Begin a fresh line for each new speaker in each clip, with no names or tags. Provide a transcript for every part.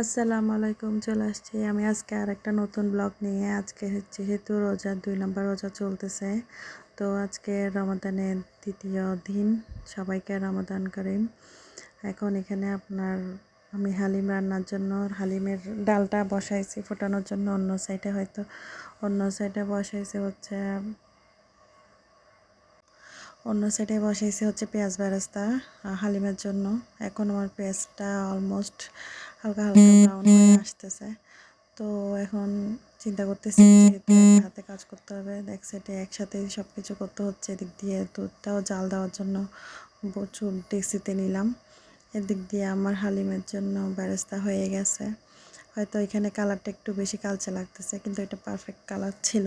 আসসালামু আলাইকুম, চলে আসছি আমি আজকে আর একটা নতুন ব্লগ নিয়ে। আজকে হচ্ছে যেহেতু রোজা, দুই নম্বর রোজা চলতেছে। তো আজকে রমাদানের দ্বিতীয় দিন, সবাইকে রমাদান করিম এখন এখানে আপনার আমি হালিম রান্নার জন্য, হালিমের ডালটা বসাইছি ফোটানোর জন্য, অন্য সাইডে হয়তো, অন্য সাইডে বসাইছে হচ্ছে, অন্য সাইডে বসাইছি হচ্ছে পেঁয়াজ বেরেস্তা হালিমের জন্য। এখন আমার পেঁয়াজটা অলমোস্ট হালকা হালকা ব্রাউন হয়ে আসতেছে। তো এখন চিন্তা করতেছি যেহেতু হাতে কাজ করতে হবে। এক সাইডে একসাথে সব কিছু করতে হচ্ছে এদিক দিয়ে দুধটাও জাল দেওয়ার জন্য প্রচুর ডেক্সিতে নিলাম। এদিক দিয়ে আমার হালিমের জন্য ব্যবস্থা হয়ে গেছে। হয়তো এখানে কালারটা একটু বেশি কালচে লাগতেছে কিন্তু এটা পারফেক্ট কালার ছিল।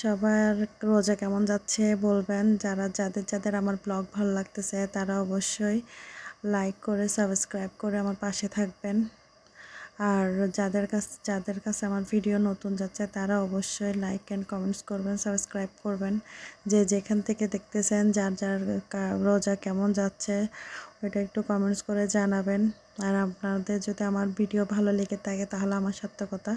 সবার রোজা কেমন যাচ্ছে বলবেন? যারা যাদের যাদের আমার ব্লগ ভালো লাগতেছে তারা অবশ্যই লাইক করে সাবস্ক্রাইব করে আমার পাশে থাকবেন। আর যাদের কাছে যাদের কাছে আমার ভিডিও নতুন যাচ্ছে, তারা অবশ্যই লাইক অ্যান্ড কমেন্টস করবেন সাবস্ক্রাইব করবেন। যে যেখান থেকে দেখতেছেন, যার যার রোজা কেমন যাচ্ছে, ওইটা একটু কমেন্টস করে জানাবেন। আর আপনাদের যদি আমার ভিডিও ভালো লেগে থাকে, তাহলে আমার সার্থকতা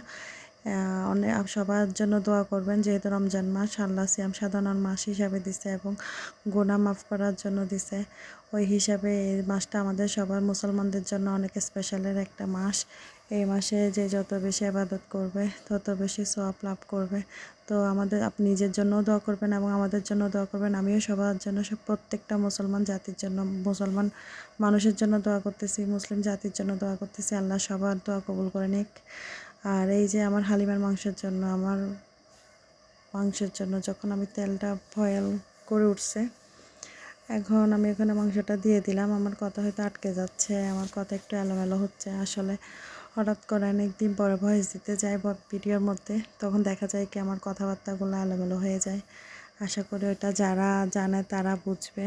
অনেক সবার জন্য দোয়া করবেন, যেহেতু রমজান মাস, আল্লাহ সিয়াম সাধারণ মাস হিসাবে দিছে এবং গোনা মাফ করার জন্য দিছে। ওই হিসাবে এই মাসটা আমাদের সবার মুসলমানদের জন্য অনেক স্পেশালের একটা মাস। এই মাসে যে যত বেশি আবাদত করবে, তত বেশি সব লাভ করবে। তো আমাদের আপনি নিজের জন্যও দোয়া করবেন এবং আমাদের জন্য দোয়া করবেন। আমিও সবার জন্য সব প্রত্যেকটা মুসলমান জাতির জন্য, মুসলমান মানুষের জন্য দোয়া করতেছি, মুসলিম জাতির জন্য দোয়া করতেছি। আল্লাহ সবার দোয়া কবুল করে নিক। আর এই যে আমার হালিমার মাংসের জন্য, আমার মাংসের জন্য যখন আমি তেলটা বয়েল করে উঠছে, এখন আমি এখানে মাংসটা দিয়ে দিলাম। আমার কথা হয়তো আটকে যাচ্ছে, আমার কথা একটু এলোমেলো হচ্ছে। আসলে হঠাৎ করে অনেকদিন পরে ভয়েস দিতে যাই ভিডিওর মধ্যে, তখন দেখা যায় কি আমার কথাবার্তাগুলো এলোমেলো হয়ে যায়। আশা করি ওটা যারা জানে তারা বুঝবে।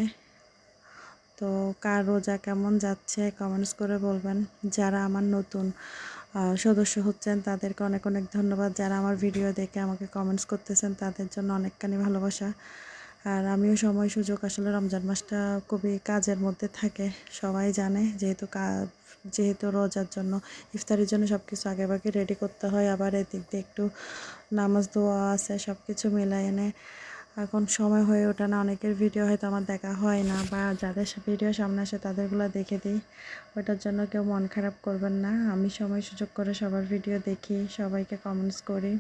তো কার রোজা কেমন যাচ্ছে কমেন্টস করে বলবেন। যারা আমার নতুন সদস্য হচ্ছেন। তাদেরকে অনেক অনেক ধন্যবাদ। যারা আমার ভিডিও দেখে আমাকে কমেন্টস করতেছেন, তাদের জন্য অনেকখানি ভালোবাসা। আর আমিও সময়, সুযোগ আসলে রমজান মাসটা খুবই কাজের মধ্যে থাকে, সবাই জানে। যেহেতু যেহেতু রোজার জন্য, ইফতারির জন্য সব কিছু আগেভাগে রেডি করতে হয়। আবার এদিক দিয়ে একটু নামাজ, দোয়া আছে সব কিছু মিলাই এনে এখন সময় হয়ে ওঠে না, অনেকের ভিডিও হয়তো আমার দেখা হয় না বা যাদের ভিডিও সামনে আসে তাদেরগুলো দেখে দিই। ওটার জন্য কেউ মন খারাপ করবেন না। আমি সময় সুযোগ করে সবার ভিডিও দেখি, সবাইকে কমেন্টস করি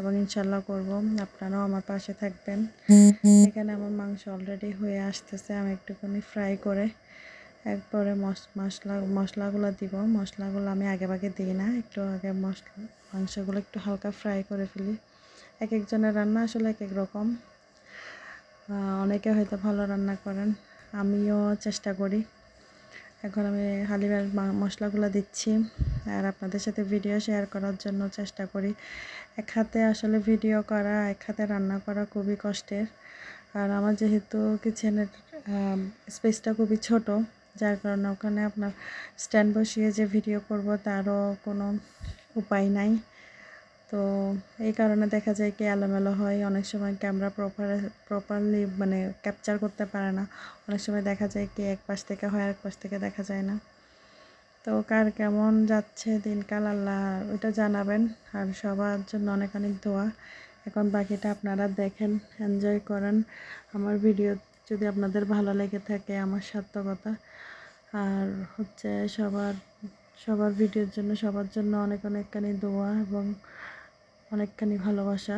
এবং ইনশাল্লাহ করব। আপনারাও আমার পাশে থাকবেন। এখানে আমার মাংস অলরেডি হয়ে আসতেছে, আমি একটুখানি ফ্রাই করে একবারে মশলা মশলাগুলো দিব। মশলাগুলো আমি আগে ভাগে দিই না, একটু আগে মশলা মাংসগুলো একটু হালকা ফ্রাই করে ফেলি। এক একজনের রান্না আসলে এক এক রকম। অনেকে হয়তো ভালো রান্না করেন, আমিও চেষ্টা করি। এখন আমি হালিমার মশলাগুলো দিচ্ছি আর আপনাদের সাথে ভিডিও শেয়ার করার জন্য চেষ্টা করি। এক হাতে আসলে ভিডিও করা, এক হাতে রান্না করা খুবই কষ্টের। আর আমার যেহেতু কিচেনের স্পেসটা খুবই ছোট, যার কারণে ওখানে আপনার স্ট্যান্ড বসিয়ে যে ভিডিও করব তারও কোনো উপায় নাই। তো এই কারণে দেখা যায় কি এলোমেলো হয়। অনেক সময় ক্যামেরা প্রপার প্রপারলি মানে ক্যাপচার করতে পারে না। অনেক সময় দেখা যায় কি এক পাশ থেকে হয় এক পাশ থেকে দেখা যায় না। তো কার কেমন যাচ্ছে দিনকাল আল্লাহ ওইটা জানাবেন। আর সবার জন্য অনেক অনেক দোয়া। এখন বাকিটা আপনারা দেখেন এনজয় করেন। আমার ভিডিও যদি আপনাদের ভালো লেগে থাকে আমার সার্থকতা। আর হচ্ছে সবার সবার ভিডিওর জন্য সবার জন্য অনেক অনেকখানি দোয়া এবং অনেকখানি ভালোবাসা।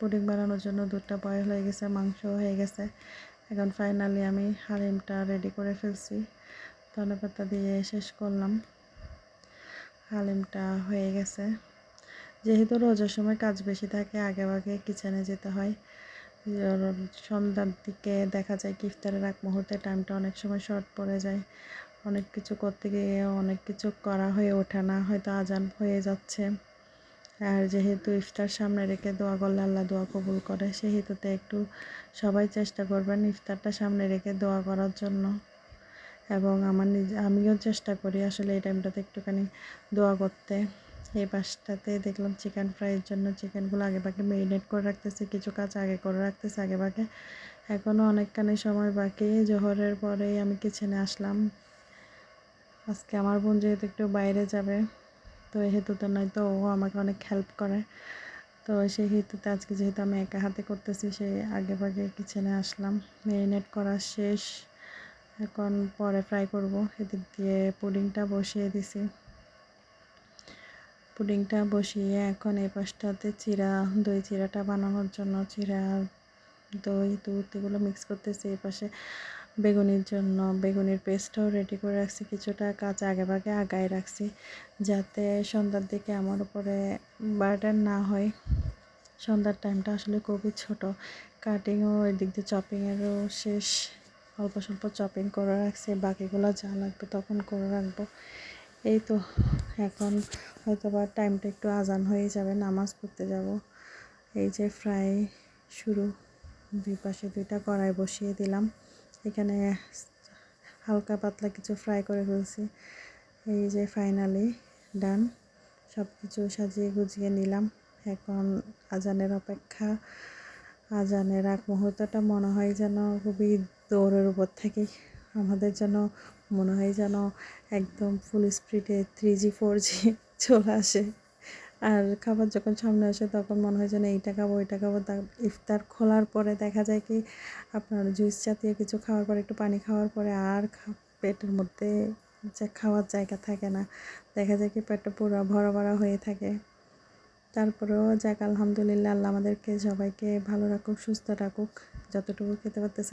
পুডিং বানানোর জন্য দুধটা বয়েল হয়ে গেছে মাংস হয়ে গেছে। এখন ফাইনালি আমি হালিমটা রেডি করে ফেলছি। ধনে পাতা দিয়ে শেষ করলাম। হালিমটা হয়ে গেছে। যেহেতু রোজার সময় কাজ বেশি থাকে, আগে আগে কিচেনে যেতে হয়। সন্ধ্যার দিকে দেখা যায় ইফতারের এক মুহূর্তে টাইমটা অনেক সময় শর্ট পড়ে যায়। অনেক কিছু করতে গিয়ে অনেক কিছু করা হয়ে ওঠে না, হয়তো আজান হয়ে যাচ্ছে। আর যেহেতু ইফতার সামনে রেখে দোয়া করলে আল্লাহ দোয়া কবুল করে, সেহেতুতে একটু সবাই চেষ্টা করবেন ইফতারটা সামনে রেখে দোয়া করার জন্য। এবং আমার নিজে, আমিও চেষ্টা করি আসলে এই টাইমটাতে একটুখানি দোয়া করতে। এই পাশটাতে দেখলাম চিকেন ফ্রাইয়ের জন্য চিকেনগুলো আগে ভাগে মেরিনেট করে রাখতেছে, কিছু কাজ আগে করে রাখতেছে আগে ভাগে। এখনও অনেকখানি সময় বাকি, জোহরের পরেই আমি কিচেনে আসলাম। আজকে আমার বোন যেহেতু একটু বাইরে যাবে তো হেতুতে নয়তো ও আমাকে অনেক হেল্প করে। তো সেই হেতুতে আজকে যেহেতু আমি একা হাতে করতেছি, সেই আগে ভাগে কিচেনে আসলাম। মেরিনেট করা শেষ। এখন পরে ফ্রাই করব। এদিক দিয়ে পুডিংটা বসিয়ে দিছি। পুডিংটা বসিয়ে এখন এই পাশটাতে চিরা, দই চিরাটা বানানোর জন্য, চিরা, দই, দুধ এগুলো মিক্স করতেছি। এই পাশে বেগুনির জন্য বেগুনির পেস্টটাও রেডি করে রাখছি, কিছুটা কাঁচা আগে ভাগে আগায় রাখছি যাতে সন্ধ্যার দিকে আমার উপরে বার্ডার না হয়। সন্ধ্যার টাইমটা আসলে খুবই ছোট। কাটিংও ওই দিক দিয়ে চপিংয়েরও শেষ। অল্প স্বল্প চপিং করে রাখছি, বাকিগুলো যা লাগবে তখন করে রাখব। এই তো, এখন হয়তো বা টাইমটা একটু আজান হয়ে যাবে, নামাজ পড়তে যাব। এই যে ফ্রাই শুরু, দুই পাশে দুইটা কড়াই বসিয়ে দিলাম। এখানে হালকা পাতলা কিছু ফ্রাই করে ফেলছি। এই যে ফাইনালি ডান সব কিছু সাজিয়ে গুজিয়ে নিলাম। এখন আজানের অপেক্ষা, আজানের আগ মুহূর্তটা মনে হয় যেন খুবই দৌড়ের উপর থেকে, আমাদের যেন মনে হয় যেন একদম ফুল স্পিডে থ্রি জি ফোর জি চলে আসে। আর খাবার যখন সামনে আসে তখন মনে হয় যেন এইটা খাব, ওইটা খাব। তা ইফতার খোলার পরে দেখা যায় কি আপনার জুস জাতীয় কিছু খাওয়ার পরে, একটু পানি খাওয়ার পরে আর পেটের মধ্যে যে খাওয়ার জায়গা থাকে না। দেখা যায় কি পেটটা পুরো ভরা ভরা হয়ে থাকে। তারপরেও যাক, আলহামদুলিল্লাহ, আল্লাহ আমাদেরকে সবাইকে ভালো রাখুক, সুস্থ রাখুক। যতটুকু খেতে পারতেছে।